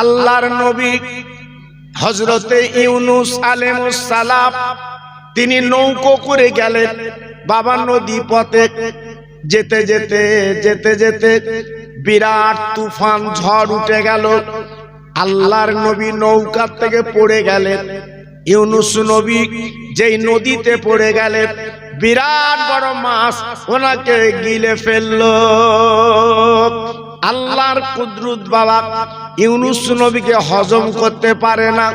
আল্লাহর নবী হজরতে ইউনুস সালাম, তিনি নৌকো করে গেলেন। বাবা নদী পথে যেতে যেতে যেতে যেতে বিরাট তুফান, ঝড় উঠে গেল। আল্লাহর নবী নৌকার থেকে পড়ে গেলেন। ইউনুস নবী যেই নদীতে পড়ে গেলেন, বিরাট বড় মাছ ওনাকে গিলে ফেলল। আল্লাহর কুদরত বাবা ইউনুস নবীকে হজম করতে পারে না,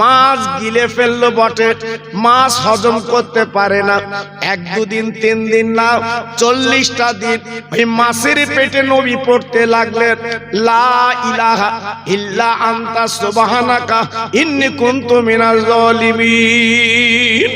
মাছ গিলে ফেলল বটে, মাছ হজম করতে পারে না। এক দুদিন, তিন দিন না, চল্লিশটা দিন ওই মাছের পেটে নবী পড়তে লাগলেন, লা ইলাহা ইল্লা আন্তা সুবহানাকা ইন্নী কুনতু মিনাজ জালিমিন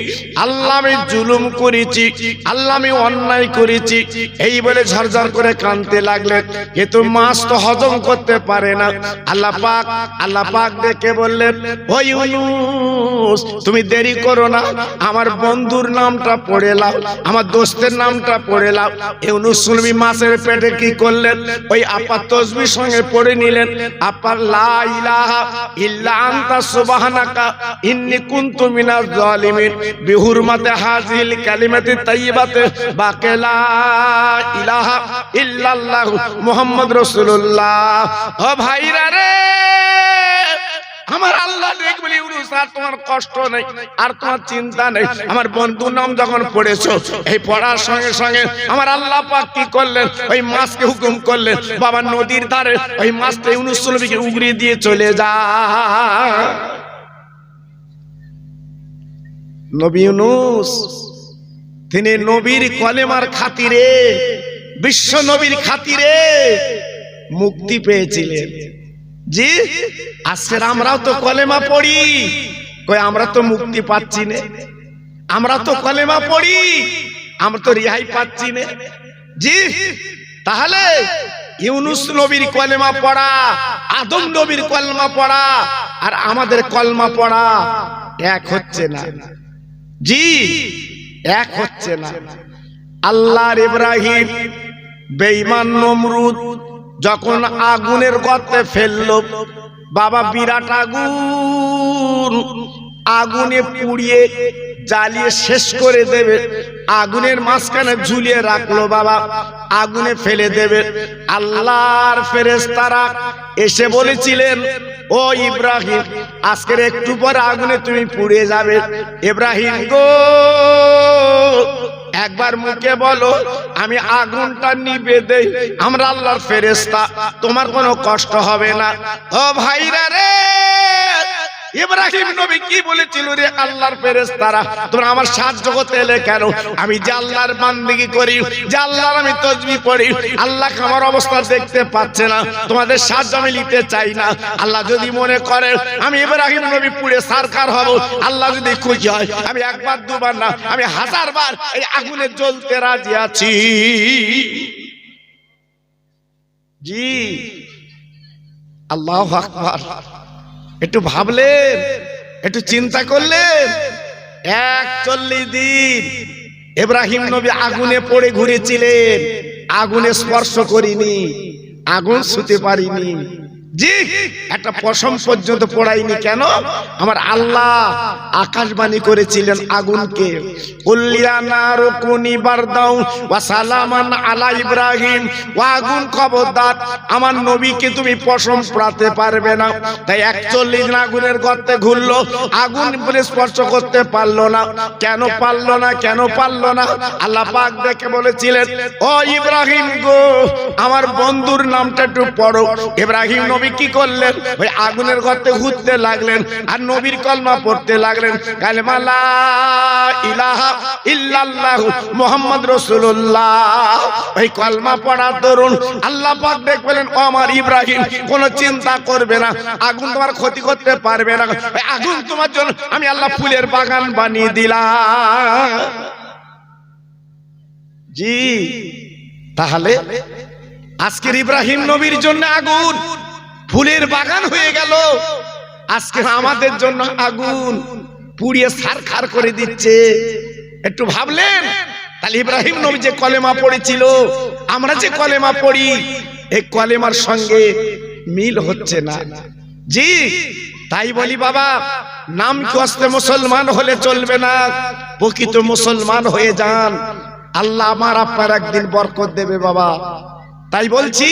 আল্লাহ আমি জুলুম করেছি, আল্লাহ আমি অন্যায় করেছি, এই বলে ঝরঝর করে কানতে লাগলেন। কিন্তু মাছ তো হজম করতে পারে না। আল্লাহ পাক আল্লাহ পাক ডেকে বললেন, ও ইউনুস, তুমি দেরি করো না। আমার বন্ধুর নামটা পড়ে লাও, আমার দোস্তের নামটা পড়ে লাও। ইউনুস মাছের পেটে কি করলেন? ওই আপা তসবির সঙ্গে পড়ে নিলেন। আপার লা ইলাহা ইল্লা আনতা সুবহানাকা, ইন্নী কুনতু মিনাজ জালিমিন। হাজিল কালিমাতি তাইয়্যিবাতে বাকেলা ইলাহা ইল্লাল্লাহ মুহাম্মদ রাসূলুল্লাহ ও ভাইরা রে। আমার আল্লাহ দেখবে তোমার কষ্ট নেই, আর তোমার চিন্তা নেই। আমার নাম যখন পড়েছো, এই পড়ার সঙ্গে সঙ্গে আমার আল্লাহ পাক কি করলেন? ওই মাছকে হুকুম করলেন, বাবা নদীর ধারে ওই মাছটা ইউনুস নবীকে দিয়ে চলে যা। নবী ইউনুস, তিনি নবীর কলেমার খাতিরে, বিশ্ব নবীর খাতিরে মুক্তি পেয়েছিলেন। জি? আজকের আমরাও তো কলেমা পড়ি। কই আমরা তো মুক্তি পাচ্ছি না। আমরা তো কলেমা পড়ি। আমরা তো রিহাই পাচ্ছি না। জি? তাহলে ইউনুস নবীর কলেমা পড়া, আদম নবীর কলমা পড়া, আর আমাদের কলমা পড়া এক হচ্ছে না। জি? এক হচ্ছে না। আল্লাহর ইব্রাহিম বেঈমান নমরুদ যখন আগুনের গর্তে ফেলল, বাবা বিরাট আগুন, আগুনে পুড়িয়ে জ্বালিয়ে শেষ করে দেবে, আগুনের মাঝখানে ঝুলিয়ে রাখল বাবা, আগুনে ফেলে দেবে। আল্লাহর ফেরেশতারা এসে বলেছিলেন, ও ইব্রাহিম, আজকের একটু পর আগুনে তুমি পুড়ে যাবে। ইব্রাহিম গো একবার মুখে বলো, আমি আগুনটা নিবে দেই। আমরা আল্লাহর ফেরেস্তা তোমার কোনো কষ্ট হবে না। ও ভাইরা রে! ইব্রাহিম নবী কি বলেছিল রে আল্লাহর ফেরেশতারা? তোমরা আমার সাহায্য করতে এলে কেন? আমি যে আল্লাহর বান্দিগি করি, যে আল্লাহর আমি তসবি পড়ি, আল্লাহ আমার অবস্থা দেখতে পাচ্ছে না, তোমাদের সাহায্য আমি নিতে চাই না। আল্লাহ যদি মনে করে, আমি ইব্রাহিম নবী পুড়ে সারকার হব, আল্লাহ যদি খুশি হয়, আমি একবার, দুবার না, আমি হাজার বার এই আগুনে জ্বলতে রাজি আছি। জি। আল্লাহ আকবার। একটু ভাবলেন, একটু চিন্তা করলেন। একচল্লিশ দিন এব্রাহিম নবী আগুনে পড়ে ঘুরেছিলেন, আগুনে স্পর্শ করিনি, আগুন ছুতে পারিনি। জি একটা পশম পর্যন্ত পড়াইনি কেন? আমার আল্লাহ আকাশবাণী করেছিলেন আগুনকে। আলা ইব্রাহিম। ও আগুন খবরদার, আমার নবীকে তুমি পশম পড়াতে পারবে না। তাই একচল্লিশ আগুনের গর্তে ঘুরলো, আগুন স্পর্শ করতে পারল না। কেন পারল না, কেন পারল না? আল্লাহ পাক দেখে বলেছিলেন, ও ইব্রাহিম গো, আমার বন্ধুর নামটা একটু পড়ো। ইব্রাহিম নবী কি করলেন? ওই আগুনের গর্তে ঘুরতে লাগলেন আর নবীর কলমা পড়তে লাগলেন। মুহাম্মদ রাসূলুল্লাহ। ওই কলমা পড়ার দরুন আল্লাহ পাক দেখবেন আমার ইব্রাহিম, কোনো চিন্তা করবে না। আগুন তোমার ক্ষতি করতে পারবে না। আগুন তোমার জন্য আমি আল্লাহ ফুলের বাগান বানিয়ে দিলাম। জি, তাহলে আজকের ইব্রাহিম নবীর জন্য আগুন। ফুলের বাগান হয়ে গেল। আজকে আমাদের জন্য আগুন পুড়িয়ে সারখার করে দিচ্ছে। একটু ভাবলেন? তাহলে ইব্রাহিম নবী যে কলেমা পড়েছিল আমরা যে কলেমা পড়ি এই কলেমার সঙ্গে মিল হচ্ছে না। জি তাই বলি বাবা নাম কষ্টে মুসলমান হলে চলবে না? প্রকৃত মুসলমান হয়ে যান। আল্লাহ আমার আপনার একদিন বরকত দেবে বাবা। তাই বলছি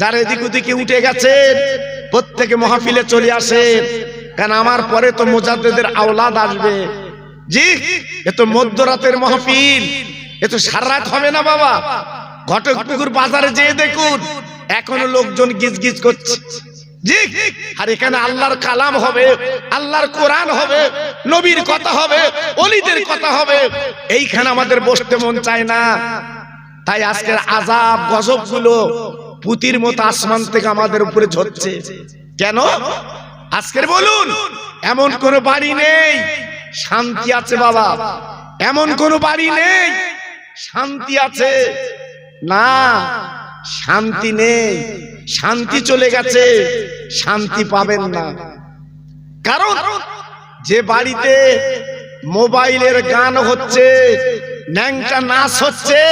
যারা এদিক ওদিকে উঠে গেছেন প্রত্যেকে মহাফিলে চলে আসেন কারণ আমার পরে তো মোজাদ্দেদের আওলাদ আসবে? জি, এ তো মধ্যরাতের মহাফিল, এ তো সারা রাত হবে না বাবা। ঘটকপুকুর বাজারে যেয়ে দেখুন, এখনও লোকজন গিজ গিজ করছে। জি, আর এখানে আল্লাহর কালাম হবে, আল্লাহর কোরআন হবে, নবীর কথা হবে, অলিদের কথা হবে। এইখানে আমাদের বসতে মন চায় না। তাই আজকের আজাব গজবগুলো পুতির মতো আসমান থেকে আমাদের উপরে ঝরছে। কেন? আজকের বলুন, এমন কোন বাড়ি নেই। শান্তি আছে বাবা। এমন কোন বাড়ি নেই। শান্তি আছে। না, শান্তি নেই। শান্তি চলে গেছে। শান্তি পাবেন না। কারণ, যে বাড়িতে মোবাইলের গান হচ্ছে, ন্যাংটা নাচ হচ্ছে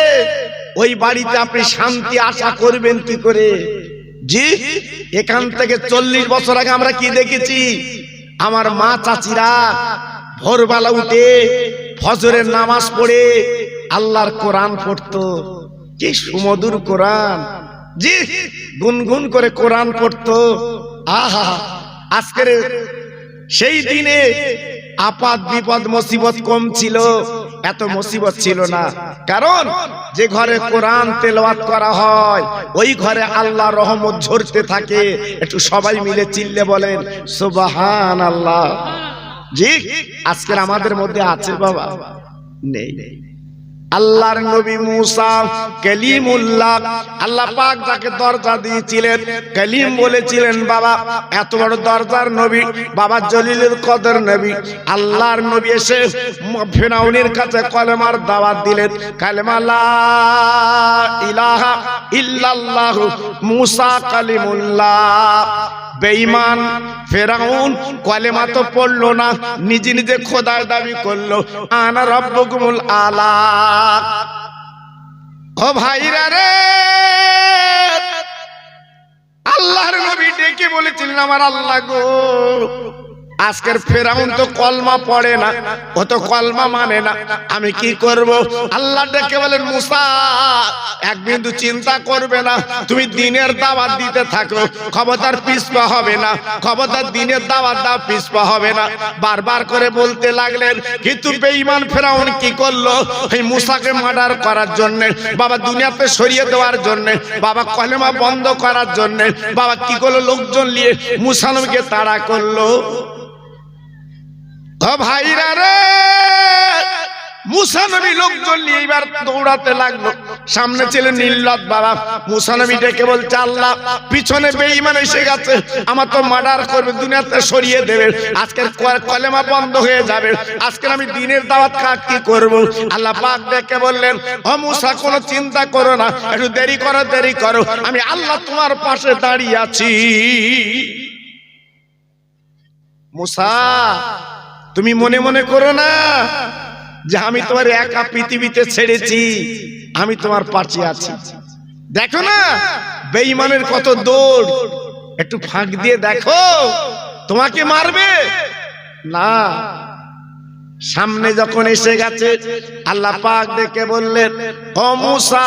ওই বাড়িতে আপনি শান্তি আশা করবেন কি করে? জি, এখান থেকে চল্লিশ বছর আগে আমরা কি দেখেছি? আমার মা চাচিরা ভোরবেলা উঠে ফজরের নামাজ পড়ে আল্লাহর কোরআন পড়তো। কি সুমধুর কোরআন। জি, গুনগুন করে কোরআন পড়তো। আহা, আজকের সেই দিনে আপাত বিপদ, মুসিবত কম ছিল। এত মুসিবত ছিল না। কারণ যে ঘরে কোরআন তেলাওয়াত করা হয় ওই ঘরে আল্লাহ রহমত ঝরতে থাকে। একটু সবাই মিলে চিল্লে বলেন সুবাহান আল্লাহ জি আজকের আমাদের মধ্যে আছে বাবা। নেই নেই। আল্লাহর নবী মুসা কালিমুল্লাহ। আল্লাহ পাক যাকে দরজা দিয়েছিলেন, কালিম বলেছিলেন, বাবা, এত বড় দরজার নবী, বাবা জলিলুল কদর নবী। আল্লাহর নবী এসে ফেরাউনের কাছে কলেমার দাওয়াত দিলেন, কালেমা লা ইলাহা ইল্লাল্লাহ, মুসা কালিমুল্লাহ। বেঈমান ফেরাউন কলেমা তো পড়ল না, নিজে নিজে খোদার দাবি করল, আনা রব্বকুমুল আলা। ও ভাইরা রে আল্লাহর নবী ডেকে বলেছিলেন আমার আল্লাহ গো। আজকের ফেরাউন তো কলমা পড়ে না, ও তো কলমা মানে না। আমি কি করব? আল্লাহ ডেকে বলেন, মুসা, এক বিন্দু চিন্তা করবে না। তুমি দিনের দাওয়াত দিতে থাকো। খবরদার পিছপা হবে না। খবরদার দিনের দাওয়াত দাও পিসপা হবে না। বারবার করে বলতে লাগলেন, কিন্তু বেঈমান ফেরাউন কি করল? এই মুসাকে মার্ডার করার জন্য, বাবা দুনিয়াতে সরিয়ে দেওয়ার জন্য, বাবা কলেমা বন্ধ করার জন্য, বাবা কি করল? লোকজন নিয়ে মুসানবীকে তাড়া করল। ভাইরা রে। মুসানবী নিয়ে এবার দৌড়াতে লাগল। সামনে ছিলেন নীলত বাবা মুসানবী ডেকে বলছে, আল্লাহ, পিছনে বেঈমান এসে গেছে। আমার তো মার্ডার করবে, দুনিয়াতে সরিয়ে দেবে। আজকের কলেমা বন্ধ হয়ে যাবে। আজকের আমি দিনের দাওয়াত কাজ কি করব? আল্লাহ পাক ডেকে বললেন, ও মুসা, কোনো চিন্তা করো না। একটু দেরি করো দেরি করো। আমি আল্লাহ তোমার পাশে দাঁড়িয়ে আছি। মুসা তুমি মনে মনে করো না যে আমি তোমার একা পৃথিবীতে ছেড়েছি, আমি তোমার পাশে আছি। দেখো না, বেঈমানের কত দৌড়। একটু ফাঁক দিয়ে দেখো, তোমাকে মারবে? না। সামনে যখন এসে গেছে, আল্লাহ পাক ডেকে বললেন, ও মুসা,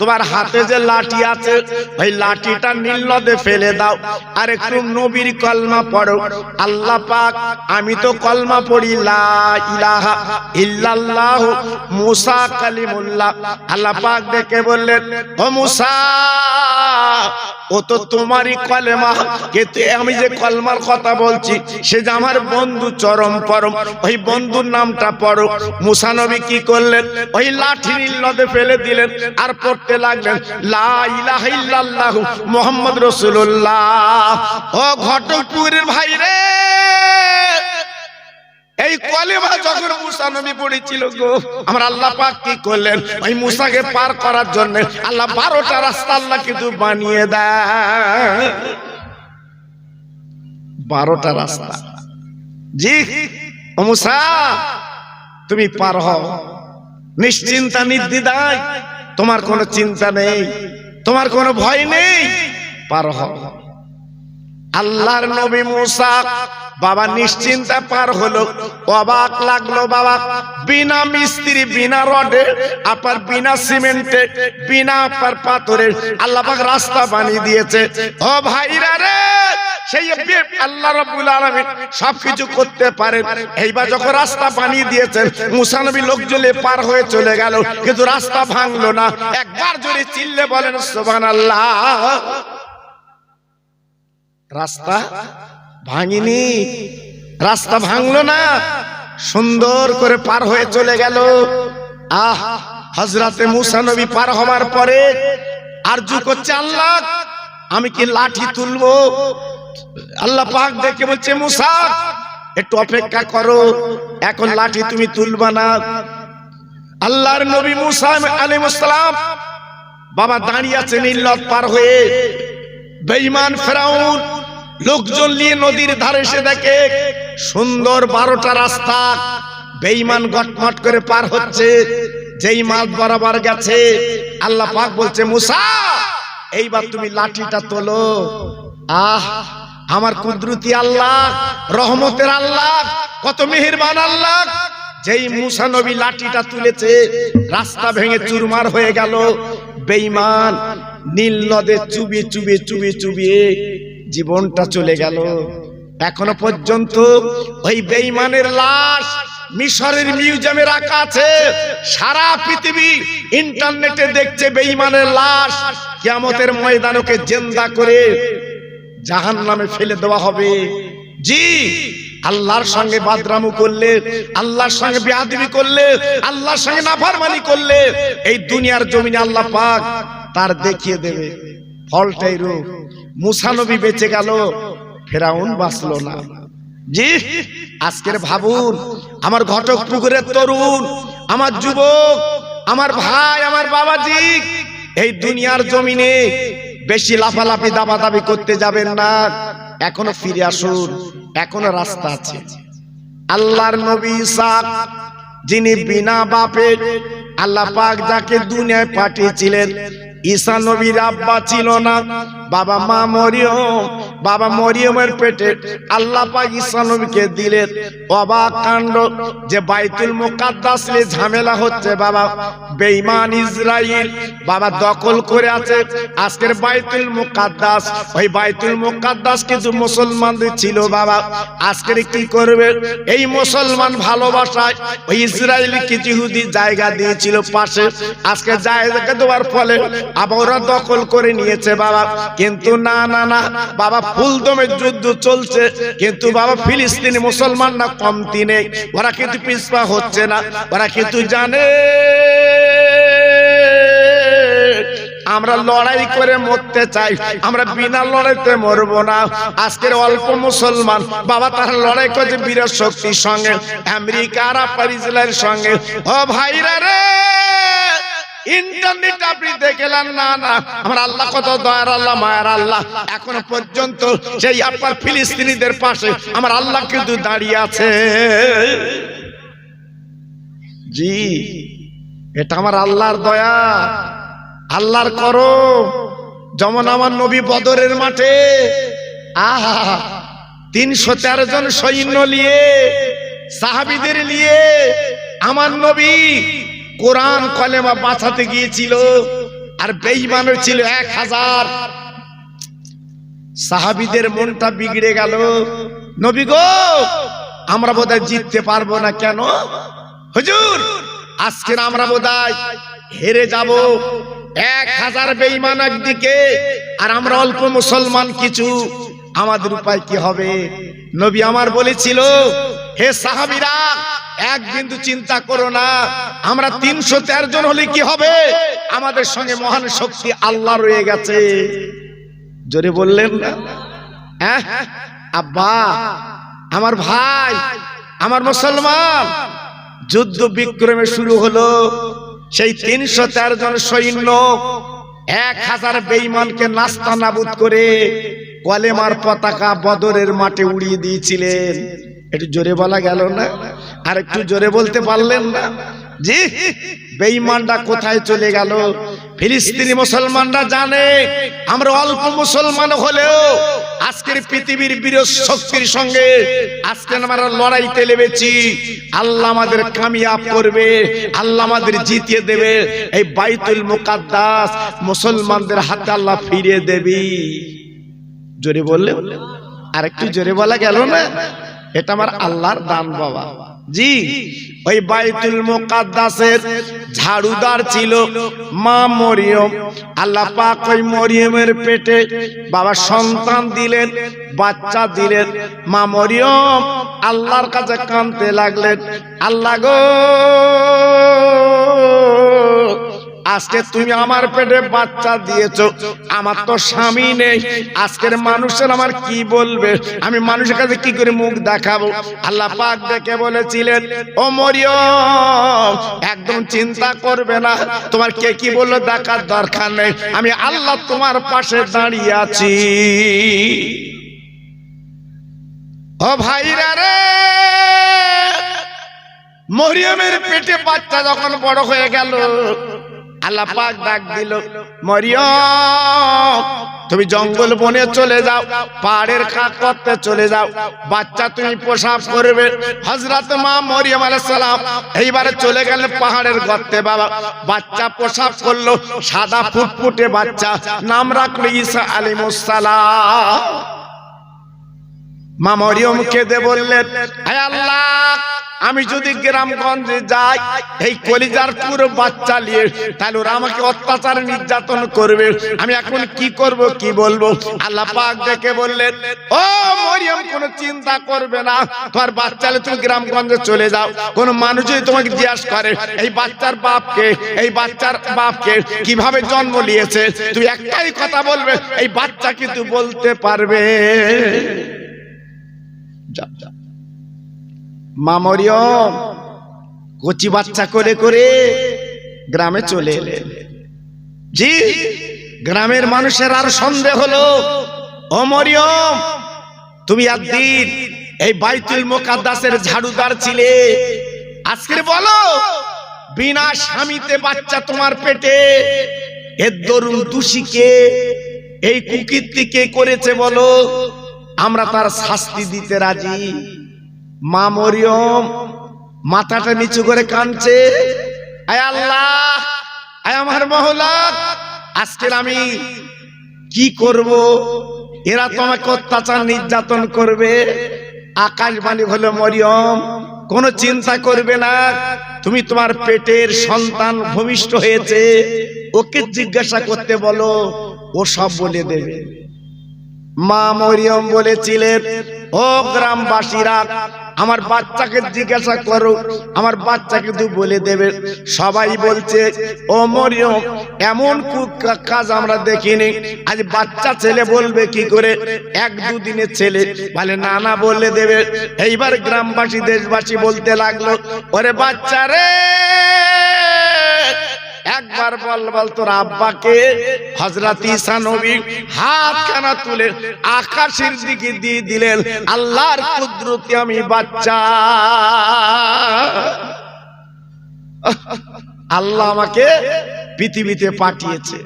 তোমার হাতে যে লাঠি আছে, ওই লাঠিটা নীল নদে ফেলে দাও আর একটু নবীর কলমা পড়ো। আল্লাহ পাক, আমি তো কলমা পড়ি, লা ইলাহা ইল্লাল্লাহ, মুসা কালিমুল্লাহ। আল্লাহ পাক ডেকে বললেন, ও মুসা, ও তো তোমারই কলেমা। কিন্তু আমি যে কলমার কথা বলছি, সে যে আমার বন্ধু চরম পরম। ওই বন্ধুর নামটা পড়ো। মুসানবী কি করলেন? ওই লাঠি নদে ফেলে দিলেন আর পড়তে লাগলেন, লা ইলাহা ইল্লাল্লাহ মুহাম্মদ রাসূলুল্লাহ। ও ঘটকপুরের ভাই রে, এই কলেমা যখন মুসা নবী পড়েছিল গো, আমার আল্লাহ পাক কি করলেন? ওই মুসাকে পার করার জন্য আল্লাহ বারোটা রাস্তা আল্লাহ কিন্তু বানিয়ে দেয় বারোটা রাস্তা। জি তুমি পার হও। নিশ্চিন্তা নির্দিদায়, তোমার কোনো চিন্তা নেই, তোমার কোনো ভয় নেই, পার হও। আল্লাহর নবী মুসা বাবা নিশ্চিন্তা পার হলো, অবাক লাগল বাবা। বিনা মিস্ত্রি, বিনা রডে, আপার বিনা সিমেন্টে, বিনা আপার পাথরে আল্লাহ পাক রাস্তা বানিয়ে দিয়েছে। ও ভাইরা রে, সেই আল্লাহ রাব্বুল আলামিন সবকিছু করতে পারেন। এইবার যখন রাস্তা বানিয়ে দিয়েছেন, মুসা নবী লোক জলে পার হয়ে চলে গেল, কিন্তু রাস্তা ভাঙলো না। একবার জোরে চিল্লে বলেন, সুবহানাল্লাহ। রাস্তা ভাঙিনি। রাস্তা ভাঙলো না, সুন্দর করে পার হয়ে চলে গেল। আহ হজরতে মুসা নবী পার হবার পরে আর আরজু করছে, আল্লাহ, আমি কি লাঠি তুলবো? আল্লাহ পাক দেখে বলছে, মুসা, একটু অপেক্ষা করো, এখন লাঠি তুমি তুলবা না। আল্লাহর নবী মুসা আলাইহিস সালাম বাবা দাঁড়িয়ে আছে নীলত পার হয়ে। বেঈমান ফেরাউন লোকজন নিয়ে নদীর ধারে এসে দেখে সুন্দর বারোটা রাস্তা বেঈমান গটমট করে পার হচ্ছে। যেই মাছ বরাবর গেছে, আল্লাহ পাক বলছে, মুসা, এইবার তুমি লাঠিটা তোলো। আহ, আমার কুদরতি আল্লাহ, রহমতের আল্লাহ, কত মেহেরবান আল্লাহ। যেই মুসা নবী লাঠিটা তুলেছে, রাস্তা ভেঙে চুরমার হয়ে গেল। বেইমান নীল নদে চুবিয়ে চুবিয়ে চুবিয়ে চুবিয়ে জীবনটা চলে গেল। এখনও পর্যন্ত ওই বেঈমানের লাশ মিশরের মিউজিয়ামে রাখা আছে। সারা পৃথিবী ইন্টারনেটে দেখছে বেঈমানের লাশ। কিয়ামতের ময়দানকে জেন্দা করে জাহান নামে ফেলে দেওয়া হবে। জি আল্লাহর সঙ্গে বাদরামু করলে আল্লাহর সঙ্গে বেয়াদবি করলে আল্লাহর সঙ্গে নাফরমানি করলে এই দুনিয়ার জমিনে আল্লাহ পাক তার দেখিয়ে দেবে। ফলটাই রূপ মুসা নবী বেঁচে গেল ফেরাউন বাঁচলো না। জি আজকের ভাবুন আমার ঘটক পুকুরের তরুণ আমার যুবক আমার ভাই আমার বাবাজি এই দুনিয়ার জমিনে বেশি লাফালাফি দাবাদাবি করতে যাবেন না। এখনও ফিরে আসুন এখনও রাস্তা আছে। আল্লাহর নবী ইসাক যিনি বিনা বাপের আল্লাহ পাক যাকে দুনিয়ায় পাঠিয়েছিলেন ঈসা নবীর আব্বা ছিল না। বাবা মা মরিয়ম, বাবা মরিয়মের পেটে আল্লাহ পাক ঈসা নবীকে দিলেন। অবাক কাণ্ড যে বাইতুল মুকাদ্দাস নিয়ে ঝামেলা হচ্ছে। বাবা বেঈমান ইসরাইল বাবা দখল করে আছে। আজকের বাইতুল মুকাদ্দাস, ওই বাইতুল মুকাদ্দাস কিছু মুসলমানদের ছিল বাবা। আজকের কি করবে? এই মুসলমান ভালোবাসায় ওই ইসরায়েল কিছু জায়গা দিয়েছিল পাশে। আজকে জায়গা দেওয়ার ফলে আবার ওরা দখল করে নিয়েছে বাবা। কিন্তু না না না, বাবা ফুলদমের যুদ্ধ চলছে। কিন্তু বাবা, ফিলিস্তিনি মুসলমান না কমতি নেই। ওরা কিন্তু পিছপা হচ্ছে না। ওরা কিন্তু জানে আমরা লড়াই করে মরতে চাই। আমরা বিনা লড়াইতে মরবো না। আজকের অল্প মুসলমান বাবা, তারা লড়াই করছে বীর শক্তির সঙ্গে, আমেরিকা আরব ইসরায়েলের সঙ্গে। ও ভাইরা রে! ইন্টারনেট আপনি দেখলেন? না না। আমার আল্লাহ কত দয়ার আল্লাহ, মায়ের আল্লাহ। এখনও পর্যন্ত সেই আপনার ফিলিস্তিনিদের পাশে আমার আল্লাহ কিন্তু দাঁড়িয়ে আছে। জি, এটা আমার আল্লাহর দয়া, আল্লাহর করো যেমন আমার নবী বদরের মাঠে। আহা, তিনশো তেরো জন সৈন্য নিয়ে, সাহাবিদের নিয়ে আমার নবী কোরআন কলেমা বাঁচাতে গিয়েছিল আর বেইমানের ছিল এক হাজার। সাহাবিদের মনটা বিগড়ে গেল। নবী গো, আমরা বোধহয় জিততে পারব না কেন? হুজুর, আজকে আমরা বোধহয় হেরে যাব। এক হাজার বেইমান একদিকে আর আমরা অল্প মুসলমান কিছু। আমাদের উপায় কি হবে? নবী আমার বলেছিল, হে সাহাবিরা এক বিন্দু চিন্তা করো না। আমরা তিনশো তেরো জন হলে কি হবে? আমাদের সঙ্গে মহান শক্তি আল্লাহ রয়ে গেছে। জোরে বললেন হ্যাঁ? আব্বা, আমার ভাই, আমার মুসলমান, যুদ্ধ বিক্রমে শুরু হলো। সেই তিনশো তেরো জন সৈন্য এক হাজার বেইমানকে নাস্তা নাবুদ করে কলেমার পতাকা বদরের মাঠে উড়িয়ে দিয়েছিলেন। একটু জোরে বলা গেল না? আর একটু জোরে বলতে পারলেন না। জি বেইমানটা কোথায় চলে গেল? ফিলিস্তিনি মুসলমানরা জানে, আমরা অল্প মুসলমান হলেও আজকের পৃথিবীর বীর শক্তির সঙ্গে আজকে আমরা লড়াইতে লেবেছি আল্লাহ আমাদের কামিয়াব করবে, আল্লাহ আমাদের জিতিয়ে দেবে। এই বাইতুল মুকাদ্দাস মুসলমানদের হাতে আল্লাহ ফিরিয়ে দেবি। জোরে বললে আর একটু জোরে বলা গেল না? এটা আমার আল্লাহর দান বাবা। জি। ওই বাইতুল মুকাদ্দাসের ঝাড়ুদার ছিল মা মরিয়ম। আল্লাহ পাক ওই মরিয়মের পেটে বাবা সন্তান দিলেন বাচ্চা দিলেন। মা মরিয়ম আল্লাহর কাছে কাঁদতে লাগলেন। আল্লাহ গো আজকে তুমি আমার পেটে বাচ্চা দিয়েছ, আমার তো স্বামী নেই। আজকের মানুষের আমার কি বলবে? আমি মানুষের কাছে কি করে মুখ দেখাবো? আল্লাহ পাক ডেকে বলেছিলেন, ও মরিয়ম, একদম চিন্তা করবে না। তোমার কে কি বলল দেখার দরকার নেই। আমি আল্লাহ তোমার পাশে দাঁড়িয়ে আছি। ও ভাইরা রে, মরিয়মের পেটে বাচ্চা যখন বড় হয়ে গেল আল্লাহ পাক ডাক দিল মরিয়ম তুমি জঙ্গল বনে চলে যাও পাহাড়ের খাক করতে চলে যাও বাচ্চা তুমি পোশাক করবে হজরত মা মরিয়ম আলাইহিস সালাম এইবারে চলে গেলেন পাহাড়ের গর্তে বাবা বাচ্চা পোশাক করল সাদা ফুটফুটে বাচ্চা নাম রাখল ঈসা আলাইহিস সালাম। মা মরিয়ম কেঁদে বললেন আল্লাহ, আমি যদি গ্রামগঞ্জে যাই, এই কলিজার পুরো বাচ্চা নিয়ে, তাহলে ওরা আমাকে অত্যাচার নির্যাতন করবে। আমি এখন কি করব, কি বলব? আল্লাহ পাক ডেকে বললেন, ও মরিয়ম, কোনো চিন্তা করবে না। তোমার বাচ্চা তুমি গ্রামগঞ্জে চলে যাও। কোন মানুষ যদি তোমাকে জিজ্ঞাসা করে, এই বাচ্চার বাপকে এই বাচ্চার বাপকে কীভাবে জন্ম নিয়েছে? তুই একটাই কথা বলবে, এই বাচ্চা কিন্তু বলতে পারবে। যা যা কচি বাচ্চা করে করে গ্রামে চলে এলেন জি, গ্রামের মানুষের আর সন্দেহ হলো, ও মরিয়ম, তুমি একদিন এই বাইতুল মোকাদ্দাসের ঝাড়ুদার ছিলে। আজকে বলো, বিনা স্বামীতে বাচ্চা তোমার পেটে এর দরুন দোষীকে এই কুকীর্তি করেছে বলো? আমরা তার শাস্তি দিতে রাজি। মা মরিয়ম মাথাটা নিচু করে কাঁদছে। আয় আল্লাহ আয় আমার মহলা আজকের আমি কি করব? এরা তোমাকে অত্যাচার নির্যাতন করবে। আকাশবাণী হলো মরিয়ম কোনো চিন্তা করবে না। তুমি তোমার পেটের সন্তান ভূমিষ্ঠ হয়েছে। ওকে জিজ্ঞাসা করতে বলো ও সব বলে দেবে। মা মরিয়ম বলেছিলেন, ও গ্রামবাসীরা, আমার বাচ্চাকে জিজ্ঞাসা করো, আমার বাচ্চাকে তুই বলে দেবে। সবাই বলছে, ও মরিয়ম, এমন কাজ আমরা দেখিনি। আজ বাচ্চা ছেলে বলবে কি করে? এক দুদিনের ছেলে। বলে না না বলে দেবে। এইবার গ্রামবাসী, দেশবাসী বলতে লাগল, ওরে বাচ্চা রে! একবার বল বল তোর আব্বাকে। হজরত ঈসা নবী হাত খানা তুলে আকাশের দিকে দিয়ে দিলেন, আল্লাহর কুদরতি আমি বাচ্চা। আল্লাহ আমাকে পৃথিবীতে পাঠিয়েছে।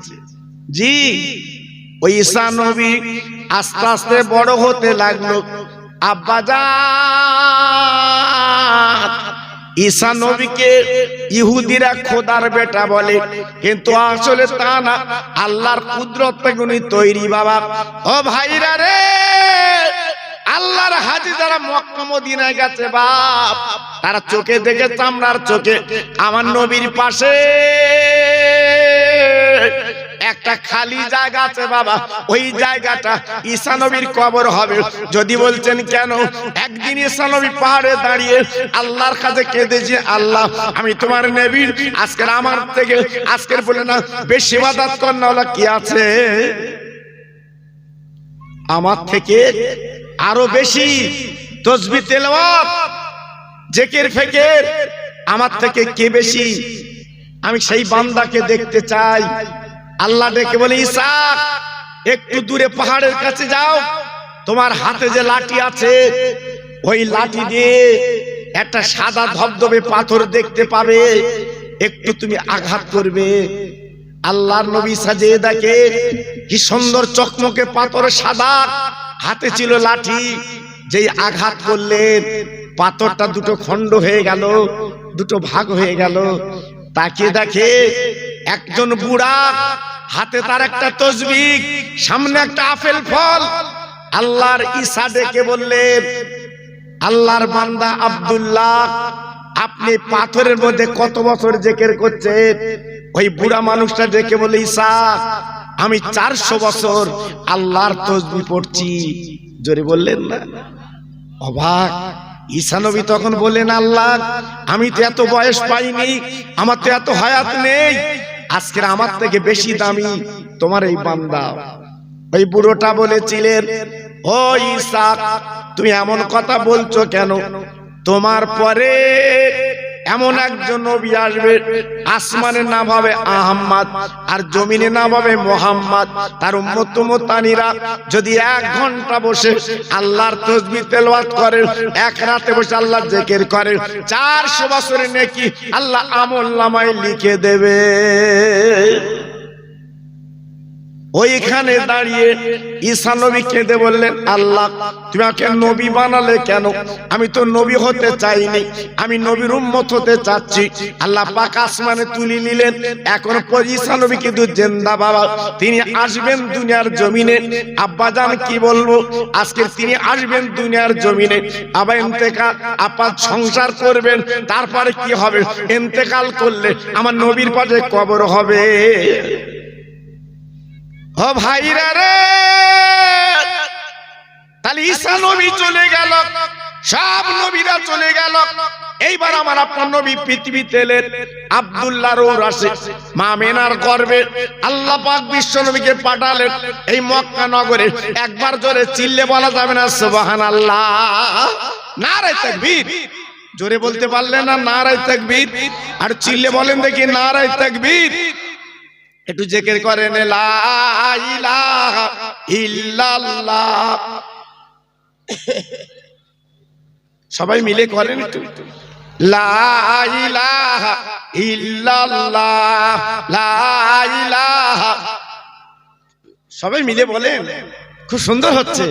জি, ওই ঈসা নবী আস্তে আস্তে বড় হতে লাগল। আব্বা ঈসা নবীকে ইহুদিরা খোদার বেটা বলে। কিন্তু আসলে তা না, আল্লাহর কুদরত উনি তৈরি বাবা। ও ভাইরা রে, আল্লাহর হাজি যারা মক্কা গেছে বাপ, তারা চোখে দেখে চামড়ার চোখে। আমার নবীর পাশে একটা খালি জায়গা আছে, বাবা। ওই জায়গাটা ঈসা নবীর কবর হবে। যদি বলছেন কেন? একদিন ঈসা নবী পাহাড়ে দাঁড়িয়ে আল্লাহর কাছে কেঁদেছে আল্লাহ, আমি তোমার নবীর, আজকের আমার থেকে, আজকের বলে না, বেশি বাদাত কন্যা কি আছে? আমার থেকে আরও বেশি তসবি তেলাওয়াত, জেকের ফেকের, আমার থেকে কে বেশি? আমি সেই বান্দাকে দেখতে চাই। আল্লাহ ডেকে বলে ইসাক একটু দূরে পাহাড়ের কাছে যাও। তোমার হাতে যে লাঠি আছে, ওই লাঠি দিয়ে একটা সাদা ধবধবে পাথর দেখতে পাবে। একটু তুমি আঘাত করবে। আল্লাহর নবী সাজিয়ে দেখে, কি সুন্দর চকমকে পাথর সাদা। হাতে ছিল লাঠি, যেই আঘাত করলেন পাথরটা দুটো খণ্ড হয়ে গেল, দুটো ভাগ হয়ে গেল। তাকে দেখে একজন বুড়া হাতে তার একটা তসবিক সামনে একটা আপেল ফল। আল্লাহর ঈসা ডেকে বললেন আল্লাহর বান্দা আব্দুল্লাহ আপনি পাথরের মধ্যে কত বছর জেকের করছেন? ওই বুড়া মানুষটা ডেকে বলে ঈসা আমি চারশো বছর আল্লাহর তসবি পড়ছি। জোরে বললেন না? অবাক। ঈসা নবী তখন বললেন আল্লাহ আমি তো এত বয়স পাইনি আমার তো এত হায়াত নেই। আজকের আমার থেকে বেশি দামি তোমার এই বান্দা। ওই বুড়োটা বলেছিলেন, ও ইসা তুমি এমন কথা বলছো কেন? তোমার পরে এমন একজন নবী আসবে আসমানের না ভাবে আহম্মদ আর জমিনে না ভাবে মোহাম্মদ। তার উম্মত যদি এক ঘণ্টা বসে আল্লাহর তসবি তেলাওয়াত করে এক রাতে বসে আল্লাহ জেকের করে চারশো বছরে নেকি আল্লাহ আমল নামায় লিখে দেবে। ওইখানে দাঁড়িয়ে ঈসা নবী কেঁদে বললেন, আল্লাহ তুমি আমাকে নবী বানালে কেন? আমি তো নবী হতে চাইনি, আমি নবীর উম্মত হতে চাচ্ছি। আল্লাহ পাক আসমানে তুলি নিলেন। এখন পর ঈসা নবী কিন্তু জেন্দা বাবা। তিনি আসবেন দুনিয়ার জমিনে। আব্বাজান কি বলব? আজকে তিনি আসবেন দুনিয়ার জমিনে। আবার ইন্তেকাল, আপা সংসার করবেন, তারপরে কি হবে? ইন্তেকাল করলে আমার নবীর পাশে কবর হবে। ও ভাইরা রে। তাহলে ঈসা নবী চলে গেল, সব নবীরা চলে গেল। এইবার আমার আপনার নবী পৃথিবীতে এলেন আব্দুল্লাহ রৌর আসে মা মেনার গর্বে। আল্লাহ পাক বিশ্ব নবীকে পাঠালেন এই মক্কা নগরে। একবার জোরে চিল্লে বলা যাবে না সুবহান আল্লাহ নারায় তাকবীর। জোরে বলতে পারলেন না নারায় তাকবীর। আর চিল্লে বলেন দেখি নারায় তাকবীর। একটু জেকের করেন সবাই মিলে করেন একটু। সবাই মিলে বলেন, খুব সুন্দর হচ্ছে।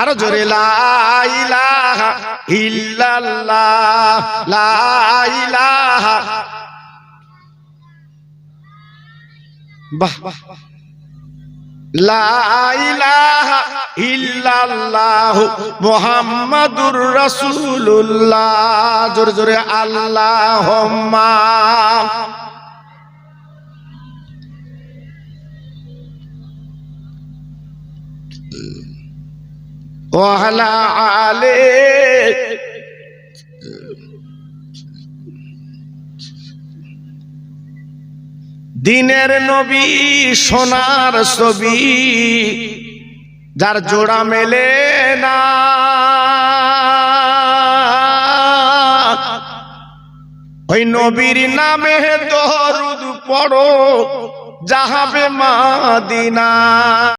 আরও জোরে, লা ইলাহা ইল্লাল্লাহ। লা বাহ মুহাম্মাদুর রাসূলুল্লাহ। জোরে জোরে আল্লাহুম্মা। ওয়ালা আলে দিনের নবী, সোনার ছবি, যার জোড়া মেলে না। ওই নবীর নামে দরুদ পড়ো, যাহাবে মাদিনা।